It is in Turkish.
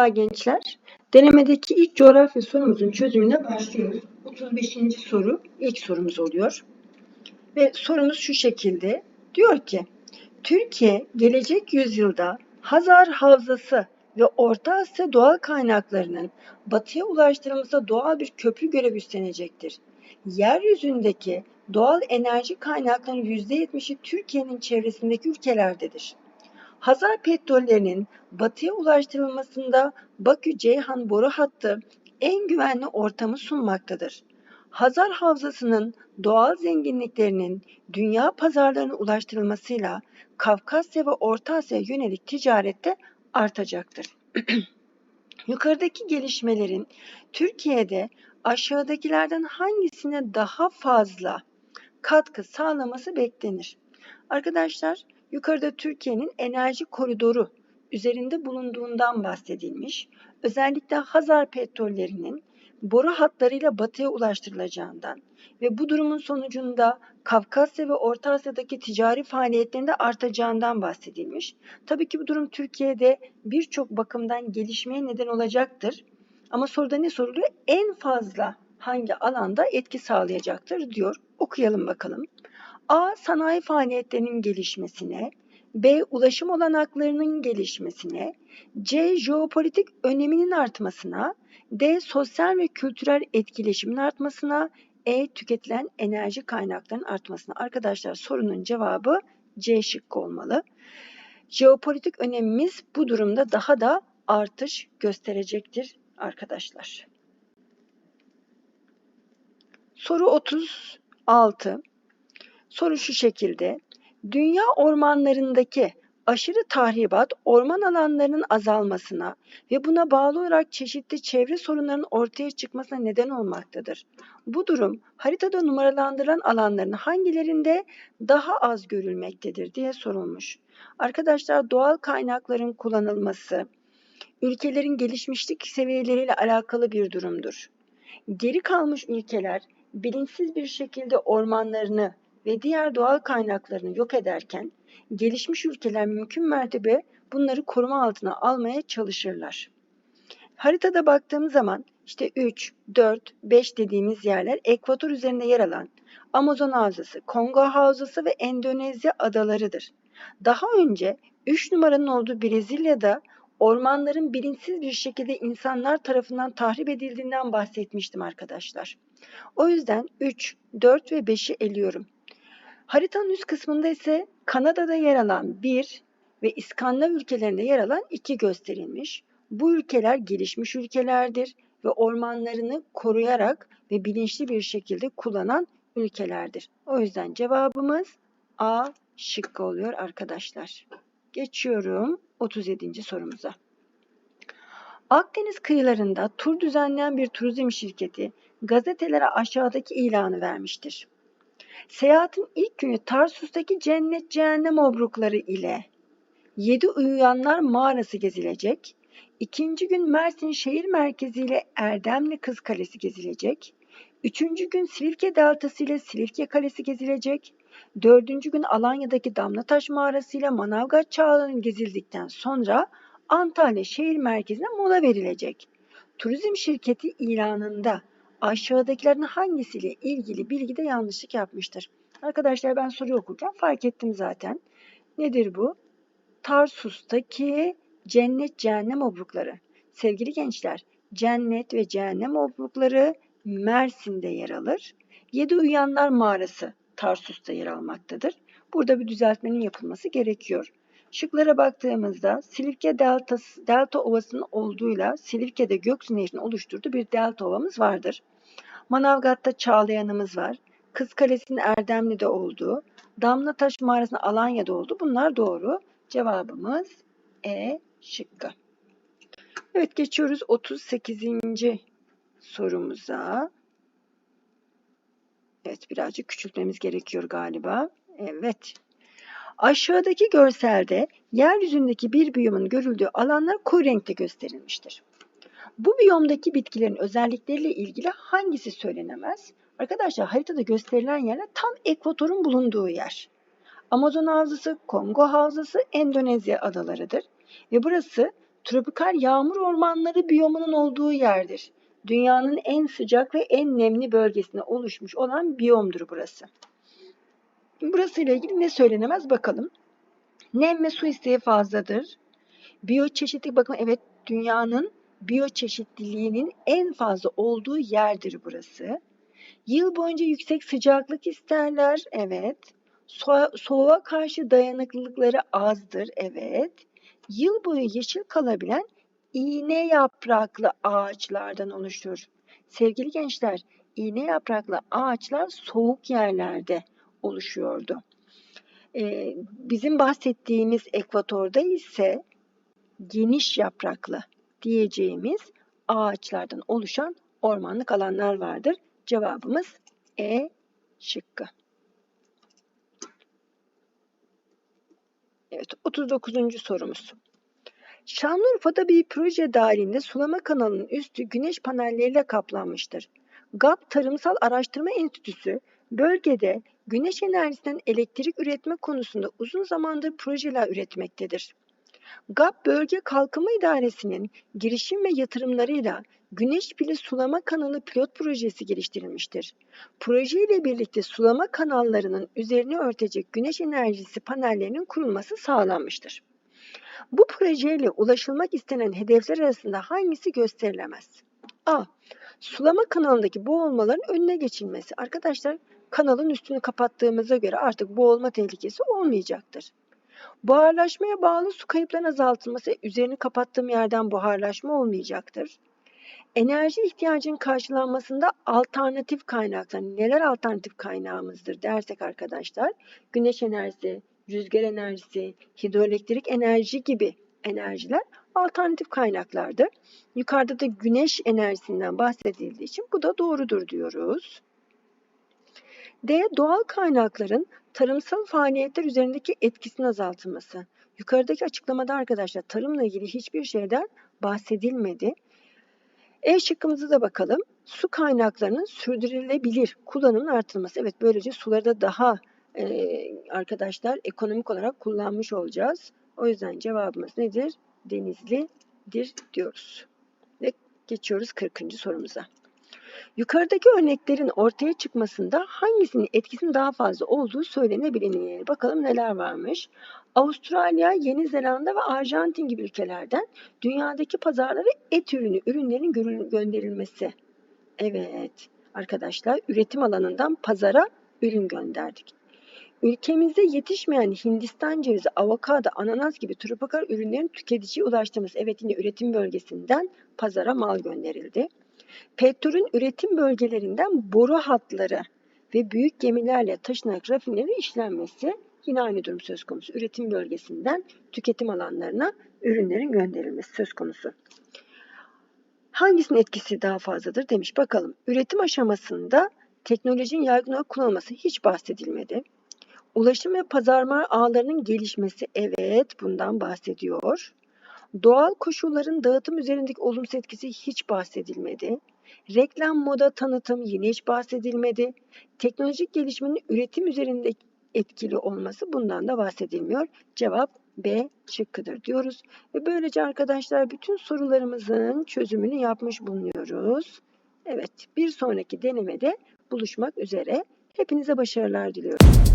Merhaba gençler. Denemedeki ilk coğrafya sorumuzun çözümüne başlıyoruz. 35. soru ilk sorumuz oluyor. Ve sorumuz şu şekilde. Diyor ki, Türkiye gelecek yüzyılda Hazar Havzası ve Orta Asya doğal kaynaklarının batıya ulaştırılmasında doğal bir köprü görevi üstlenecektir. Yeryüzündeki doğal enerji kaynaklarının %70'i Türkiye'nin çevresindeki ülkelerdedir. Hazar petrollerinin batıya ulaştırılmasında Bakü-Ceyhan boru hattı en güvenli ortamı sunmaktadır. Hazar Havzası'nın doğal zenginliklerinin dünya pazarlarına ulaştırılmasıyla Kafkasya ve Orta Asya'ya yönelik ticarette artacaktır. Yukarıdaki gelişmelerin Türkiye'de aşağıdakilerden hangisine daha fazla katkı sağlaması beklenir? Arkadaşlar yukarıda Türkiye'nin enerji koridoru üzerinde bulunduğundan bahsedilmiş. Özellikle Hazar petrollerinin boru hatlarıyla batıya ulaştırılacağından ve bu durumun sonucunda Kafkasya ve Orta Asya'daki ticari faaliyetlerinde artacağından bahsedilmiş. Tabii ki bu durum Türkiye'de birçok bakımdan gelişmeye neden olacaktır. Ama soruda ne soruluyor? En fazla hangi alanda etki sağlayacaktır diyor. Okuyalım bakalım. A. Sanayi faaliyetlerinin gelişmesine, B. Ulaşım olanaklarının gelişmesine, C. Jeopolitik öneminin artmasına, D. Sosyal ve kültürel etkileşimin artmasına, E. Tüketilen enerji kaynaklarının artmasına. Arkadaşlar sorunun cevabı C şıkkı olmalı. Jeopolitik önemimiz bu durumda daha da artış gösterecektir arkadaşlar. Soru 36. Soru şu şekilde. Dünya ormanlarındaki aşırı tahribat orman alanlarının azalmasına ve buna bağlı olarak çeşitli çevre sorunlarının ortaya çıkmasına neden olmaktadır. Bu durum haritada numaralandırılan alanların hangilerinde daha az görülmektedir diye sorulmuş. Arkadaşlar doğal kaynakların kullanılması ülkelerin gelişmişlik seviyeleriyle alakalı bir durumdur. Geri kalmış ülkeler bilinçsiz bir şekilde ormanlarını ve diğer doğal kaynaklarını yok ederken gelişmiş ülkeler mümkün mertebe bunları koruma altına almaya çalışırlar. Haritada baktığımız zaman işte 3, 4, 5 dediğimiz yerler ekvator üzerinde yer alan Amazon Havzası, Kongo Havzası ve Endonezya adalarıdır. Daha önce 3 numaranın olduğu Brezilya'da ormanların bilinçsiz bir şekilde insanlar tarafından tahrip edildiğinden bahsetmiştim arkadaşlar. O yüzden 3, 4 ve 5'i eliyorum. Haritanın üst kısmında ise Kanada'da yer alan 1 ve İskandinav ülkelerinde yer alan 2 gösterilmiş. Bu ülkeler gelişmiş ülkelerdir ve ormanlarını koruyarak ve bilinçli bir şekilde kullanan ülkelerdir. O yüzden cevabımız A şıkkı oluyor arkadaşlar. Geçiyorum 37. sorumuza. Akdeniz kıyılarında tur düzenleyen bir turizm şirketi gazetelere aşağıdaki ilanı vermiştir. Seyahatin ilk günü Tarsus'taki cennet cehennem obrukları ile Yedi Uyuyanlar Mağarası gezilecek. İkinci gün Mersin şehir merkezi ile Erdemli Kız Kalesi gezilecek. Üçüncü gün Silifke Deltası ile Silifke Kalesi gezilecek. Dördüncü gün Alanya'daki Damlataş Mağarası ile Manavgat Çağlayan gezildikten sonra Antalya şehir merkezine mola verilecek. Turizm şirketi ilanında aşağıdakilerin hangisiyle ilgili bilgide yanlışlık yapmıştır? Arkadaşlar ben soruyu okurken fark ettim zaten. Nedir bu? Tarsus'taki cennet cehennem obrukları. Sevgili gençler, cennet ve cehennem obrukları Mersin'de yer alır. Yedi Uyanlar Mağarası Tarsus'ta yer almaktadır. Burada bir düzeltmenin yapılması gerekiyor. Şıklara baktığımızda Silifke Deltası, Delta Ovası'nın olduğuyla Silifke'de Göksu Nehri'nin oluşturduğu bir delta ovamız vardır. Manavgat'ta Çağlayan'ımız var. Kız Kalesi'nin Erdemli'de olduğu, Damlataş Mağarası'nın Alanya'da olduğu bunlar doğru. Cevabımız E şıkkı. Evet geçiyoruz 38. sorumuza. Evet birazcık küçültmemiz gerekiyor galiba. Evet. Aşağıdaki görselde yeryüzündeki bir biyomun görüldüğü alanlar koyu renkte gösterilmiştir. Bu biyomdaki bitkilerin özellikleriyle ilgili hangisi söylenemez? Arkadaşlar haritada gösterilen yerler tam ekvatorun bulunduğu yer. Amazon Havzası, Kongo Havzası, Endonezya adalarıdır. Ve burası Tropikal yağmur ormanları biyomunun olduğu yerdir. Dünyanın en sıcak ve en nemli bölgesine oluşmuş olan biyomdur burası. Burası ile ilgili ne söylenemez bakalım. Nem ve su isteği fazladır. Biyoçeşitlilik bakın evet dünyanın biyoçeşitliliğinin en fazla olduğu yerdir burası. Yıl boyunca yüksek sıcaklık isterler. Evet. So- soğuğa karşı dayanıklılıkları azdır. Evet. Yıl boyu yeşil kalabilen iğne yapraklı ağaçlardan oluşur. Sevgili gençler, iğne yapraklı ağaçlar soğuk yerlerde oluşuyordu. Ee, bizim bahsettiğimiz ekvatorda ise geniş yapraklı diyeceğimiz ağaçlardan oluşan ormanlık alanlar vardır. Cevabımız E şıkkı. Evet, 39. sorumuz. Şanlıurfa'da bir proje dahilinde sulama kanalının üstü güneş panelleriyle kaplanmıştır. GAP Tarımsal Araştırma Enstitüsü bölgede güneş enerjisinden elektrik üretme konusunda uzun zamandır projeler üretmektedir. GAP Bölge Kalkınma İdaresi'nin girişim ve yatırımlarıyla Güneş Pili Sulama Kanalı pilot projesi geliştirilmiştir. Proje ile birlikte sulama kanallarının üzerine örtecek güneş enerjisi panellerinin kurulması sağlanmıştır. Bu projeyle ulaşılmak istenen hedefler arasında hangisi gösterilemez? A. Sulama kanalındaki boğulmaların önüne geçilmesi. Arkadaşlar kanalın üstünü kapattığımıza göre artık boğulma tehlikesi olmayacaktır. Buharlaşmaya bağlı su kayıplarının azaltılması üzerini kapattığım yerden buharlaşma olmayacaktır. Enerji ihtiyacının karşılanmasında alternatif kaynaklar, neler alternatif kaynağımızdır dersek arkadaşlar, güneş enerjisi, rüzgar enerjisi, hidroelektrik enerji gibi enerjiler alternatif kaynaklardır. Yukarıda da güneş enerjisinden bahsedildiği için bu da doğrudur diyoruz. D. Doğal kaynakların tarımsal faaliyetler üzerindeki etkisinin azaltılması. Yukarıdaki açıklamada arkadaşlar tarımla ilgili hiçbir şeyden bahsedilmedi. E şıkkımıza da bakalım. Su kaynaklarının sürdürülebilir kullanımın artırılması. Evet böylece suları da daha e, arkadaşlar ekonomik olarak kullanmış olacağız. O yüzden cevabımız nedir? Denizlidir diyoruz. Ve geçiyoruz 40. sorumuza. Yukarıdaki örneklerin ortaya çıkmasında hangisinin etkisinin daha fazla olduğu söylenebilir. Bakalım neler varmış. Avustralya, Yeni Zelanda ve Arjantin gibi ülkelerden dünyadaki pazarlara et ürünü, ürünlerin gönderilmesi. Evet arkadaşlar üretim alanından pazara ürün gönderdik. Ülkemizde yetişmeyen Hindistan cevizi, avokado, ananas gibi tropikal ürünlerin tüketiciye ulaştığımız evet yine üretim bölgesinden pazara mal gönderildi. Petrolün üretim bölgelerinden boru hatları ve büyük gemilerle taşınarak rafineri işlenmesi yine aynı durum söz konusu. Üretim bölgesinden tüketim alanlarına ürünlerin gönderilmesi söz konusu. Hangisinin etkisi daha fazladır demiş. Bakalım üretim aşamasında teknolojinin yaygın olarak kullanılması hiç bahsedilmedi. Ulaşım ve pazarlama ağlarının gelişmesi evet bundan bahsediyor. Doğal koşulların dağıtım üzerindeki olumsuz etkisi hiç bahsedilmedi. Reklam, moda, tanıtım yine hiç bahsedilmedi. Teknolojik gelişmenin üretim üzerinde etkili olması bundan da bahsedilmiyor. Cevap B şıkkıdır diyoruz. Ve böylece arkadaşlar bütün sorularımızın çözümünü yapmış bulunuyoruz. Evet bir sonraki denemede buluşmak üzere. Hepinize başarılar diliyorum.